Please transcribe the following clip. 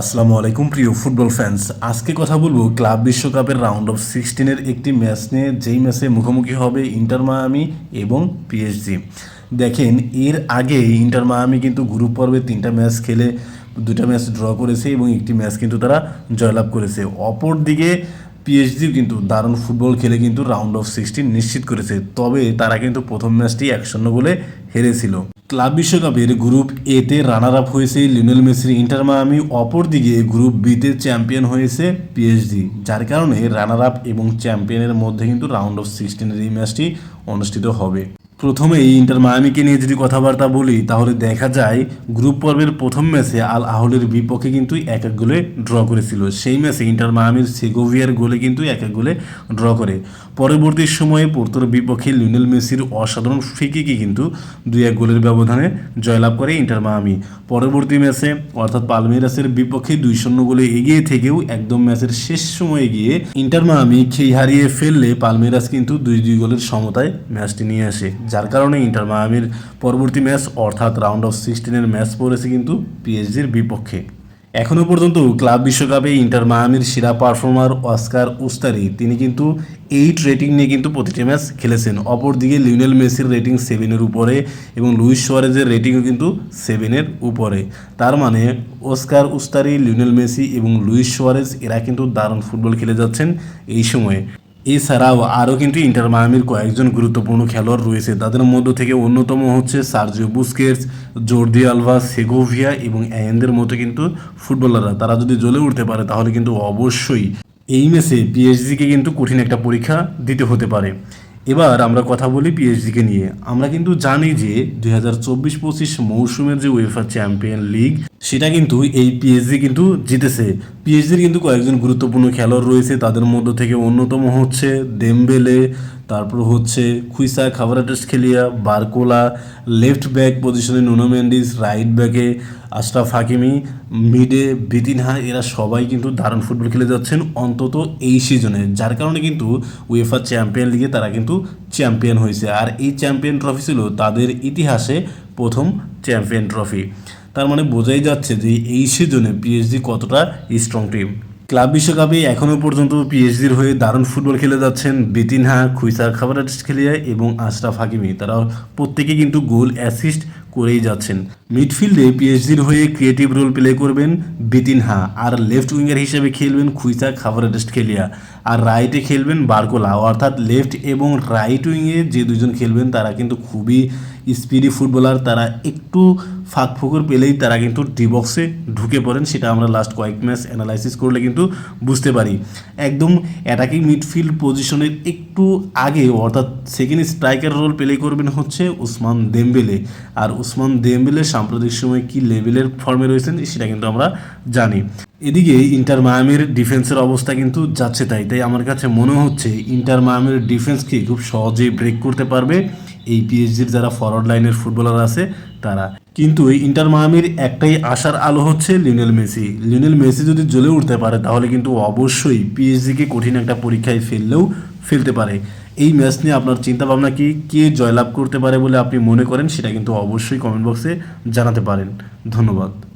আসসালামু আলাইকুম, প্রিয় ফুটবল ফ্যান্স আজকে কথা বলব ক্লাব বিশ্বকাপের রাউন্ড অফ সিক্সটিনের একটি ম্যাচ নিয়ে, যেই ম্যাচে মুখোমুখি হবে ইন্টার মায়ামি এবং পিএসজি দেখেন, এর আগে ইন্টার মায়ামি কিন্তু গ্রুপ পর্বে তিনটা ম্যাচ খেলে দুটা ম্যাচ ড্র করেছে এবং একটি ম্যাচ কিন্তু তারা জয়লাভ করেছে। অপরদিকে পিএইচডিও কিন্তু দারুণ ফুটবল খেলে কিন্তু রাউন্ড অফ সিক্সটিন নিশ্চিত করেছে। তবে তারা কিন্তু প্রথম ম্যাচটি এক শূন্য গোলে হেরেছিল। ক্লাব বিশ্বকাপের গ্রুপ এতে রানার আপ হয়েছে লিওনেল মেসির ইন্টার মায়ামি, অপরদিকে গ্রুপ বিতে চ্যাম্পিয়ন হয়েছে পিএইচডি যার কারণে রানার আপ এবং চ্যাম্পিয়নের মধ্যে কিন্তু রাউন্ড অফ সিক্সটিনের এই ম্যাচটি অনুষ্ঠিত হবে। প্রথমে ইন্টার মায়ামিকে নিয়ে যদি কথাবার্তা বলি, তাহলে দেখা যায় গ্রুপ পর্বের প্রথম ম্যাচে আল আহলের বিপক্ষে কিন্তু এক এক গোলে ড্র করেছিল। সেই ম্যাচে ইন্টার মায়ামির সেগোভিয়ার গোলে কিন্তু এক এক গোলে ড্র করে। পরবর্তী সময়ে পোর্তোর বিপক্ষে লিওনেল মেসির অসাধারণ ফিকিকে কিন্তু দুই এক গোলের ব্যবধানে জয়লাভ করে ইন্টার মায়ামি পরবর্তী ম্যাচে অর্থাৎ পালমেরাসের বিপক্ষে দুই শূন্য গোলে এগিয়ে থেকেও একদম ম্যাচের শেষ সময়ে গিয়ে ইন্টার মায়ামি খেই হারিয়ে ফেললে পালমেরাস কিন্তু দুই দুই গোলের সমতায় ম্যাচটি নিয়ে আসে। যার কারণে ইন্টার মায়ামির পরবর্তী ম্যাচ, অর্থাৎ রাউন্ড অফ সিক্সটিনের ম্যাচ পড়েছে কিন্তু পিএসজির বিপক্ষে। এখনও পর্যন্ত ক্লাব বিশ্বকাপে ইন্টার মায়ামির সেরা পারফর্মার অস্কার উস্তারি, তিনি কিন্তু এইট রেটিং নিয়ে কিন্তু প্রতিটি ম্যাচ খেলেছেন। অপরদিকে লিওনেল মেসির রেটিং সেভেনের উপরে এবং লুইস সোয়ারেজের রেটিংও কিন্তু সেভেনের উপরে। তার মানে অস্কার উস্তারি, লিওনেল মেসি এবং লুইস সোয়ারেজ, এরা কিন্তু দারুণ ফুটবল খেলে যাচ্ছেন এই সময়ে। এছাড়াও আরও কিন্তু ইন্টার মায়ামির কয়েকজন গুরুত্বপূর্ণ খেলোয়াড় রয়েছে। তাদের মধ্য থেকে অন্যতম হচ্ছে Sergio Busquets, Jordi Alba, Segovia এবং অ্যায়েনদের মতো কিন্তু ফুটবলাররা। তারা যদি জ্বলে উঠতে পারে, তাহলে কিন্তু অবশ্যই এই ম্যাচে পিএইচডিকে কিন্তু কঠিন একটা পরীক্ষা দিতে হতে পারে। এবার আমরা কথা বলি পিএইচডিকে নিয়ে। আমরা কিন্তু জানি যে দুই হাজার চব্বিশ পঁচিশ মৌসুমের যে ওয়েফা চ্যাম্পিয়ন লিগ সেটা কিন্তু এই পিএইচডি কিন্তু জিতেছে। পিএইচডির কিন্তু কয়েকজন গুরুত্বপূর্ণ খেলোয়াড় রয়েছে, তাদের মধ্য থেকে অন্যতম হচ্ছে দেমবেলে তারপর হচ্ছে Khvicha Kvaratskhelia Barcola left back পজিশনে নুনো মেন্ডিস রাইট ব্যাকে আশরাফ হাকিমি মিডে বিতিনহা এরা সবাই কিন্তু দারুণ ফুটবল খেলে যাচ্ছেন অন্তত এই সিজনে যার কারণে কিন্তু উয়েফা চ্যাম্পিয়ন লিগে তারা কিন্তু চ্যাম্পিয়ন হয়েছে। আর এই চ্যাম্পিয়ন ট্রফি ছিল তাদের ইতিহাসে প্রথম চ্যাম্পিয়ন ট্রফি তার মানে বোঝাই যাচ্ছে যে এই সিজনে পিএইচডি কতটা স্ট্রং টিম ক্লাব বিশ্বকাপে এখনও পর্যন্ত পিএইচডির হয়ে দারুণ ফুটবল খেলে যাচ্ছেন বেতিনহা খুইসা খাবারাটিস খেলিয়া এবং আশরাফ হাকিমি। তারা প্রত্যেকে কিন্তু গোল অ্যাসিস্ট করেই যাচ্ছেন। মিডফিল্ডে পিএইচডির হয়ে ক্রিয়েটিভ রোল প্লে করবেন বিতিনহা আর লেফট উইঙ্গার হিসেবে খেলবেন খুইসা খাবারাটিস খেলিয়া। আর রাইটে খেলবেন বারকোলা। অর্থাৎ লেফট এবং রাইট উইংয়ে যে দুজন খেলবেন, তারা কিন্তু খুবই স্পিডি ফুটবলার তারা একটু ফাঁক ফোকর পেলেই তারা কিন্তু ডিবক্সে ঢুকে পড়েন, সেটা আমরা লাস্ট কয়েক ম্যাচ অ্যানালাইসিস করলে কিন্তু বুঝতে পারি। একদম অ্যাটাকিং মিডফিল্ড পজিশনের একটু আগে, অর্থাৎ সেকেন্ড স্ট্রাইকার রোল প্লে করবেন হচ্ছে উসমান দেমবেলে। আর উসমান দেমবেলে সাম্প্রতিক সময় কি লেভেলের ফর্মে রয়েছেন, সেটা কিন্তু আমরা জানি। এদিকে ইন্টার মায়ামির ডিফেন্সের অবস্থা কিন্তু যাচ্ছে তাই তাই আমার কাছে মনে হচ্ছে ইন্টার মায়ামির ডিফেন্সকে খুব সহজেই ব্রেক করতে পারবে। এই পিএইচডির যারা ফরওয়ার্ড লাইনের ফুটবলার আছে, তারা। কিন্তু এই ইন্টার মাহামির একটাই আশার আলো হচ্ছে লিওনেল মেসি লিওনেল মেসি যদি জ্বলে উঠতে পারে, তাহলে কিন্তু অবশ্যই পিএইচডিকে কঠিন একটা পরীক্ষায় ফেললেও ফেলতে পারে। এই ম্যাচ নিয়ে আপনার চিন্তা ভাবনা কি? কে জয়লাভ করতে পারে বলে আপনি মনে করেন? সেটা কিন্তু অবশ্যই কমেন্ট বক্সে জানাতে পারেন। ধন্যবাদ।